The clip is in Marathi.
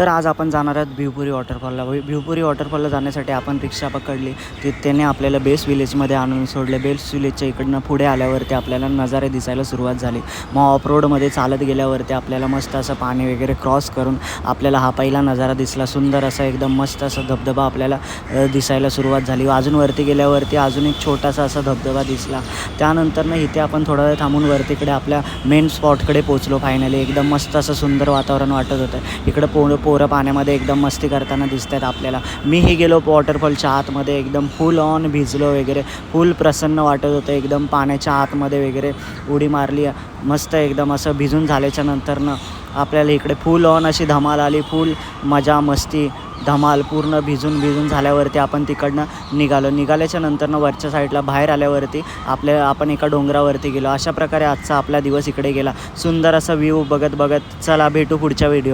तर आज आपण जाणार आहोत भिवपुरी वॉटरफॉलला. भिवपुरी वॉटरफॉलला जाण्यासाठी आपण रिक्षा पकडली. तिथेने त्याने आपल्याला बेस विलेजमध्ये आणून सोडले. बेस विलेजच्या इकडनं पुढे आल्यावरती आपल्याला नजारे दिसायला सुरुवात झाली. मग ऑफ रोडमध्ये चालत गेल्यावरती आपल्याला मस्त असं पाणी वगैरे क्रॉस करून आपल्याला हा पहिला नजारा दिसला. सुंदर असा एकदम मस्त असा धबधबा आपल्याला दिसायला सुरुवात झाली. अजून वरती गेल्यावरती अजून एक छोटासा असा धबधबा दिसला. त्यानंतर ना इथे आपण थोडा वेळ थांबून वरतीकडे आपल्या मेन स्पॉटकडे पोचलो फायनली एकदम मस्त असं सुंदर वातावरण वाटत होतं. इकडं पो पोरं पाण्यामध्ये एकदम मस्ती करताना दिसत आहेत आपल्याला. मीही गेलो वॉटरफॉलच्या आतमध्ये एकदम फुल ऑन भिजलो वगैरे. फुल प्रसन्न वाटत होतं एकदम पाण्याच्या आतमध्ये वगैरे उडी मारली. मस्त एकदम असं भिजून झाल्याच्या नंतरनं आपल्याला इकडे फुल ऑन अशी धमाल आली. फुल मजा मस्ती धमाल पूर्ण भिजून भिजून झाल्यावरती आपण तिकडनं निघालो. निघाल्याच्या नंतरनं वरच्या साईडला बाहेर आल्यावरती आपल्या आपण एका डोंगरावरती गेलो. अशा प्रकारे आजचा आपला दिवस इकडे गेला. सुंदर असा व्ह्यू बघत बघत चला भेटू पुढच्या व्हिडिओ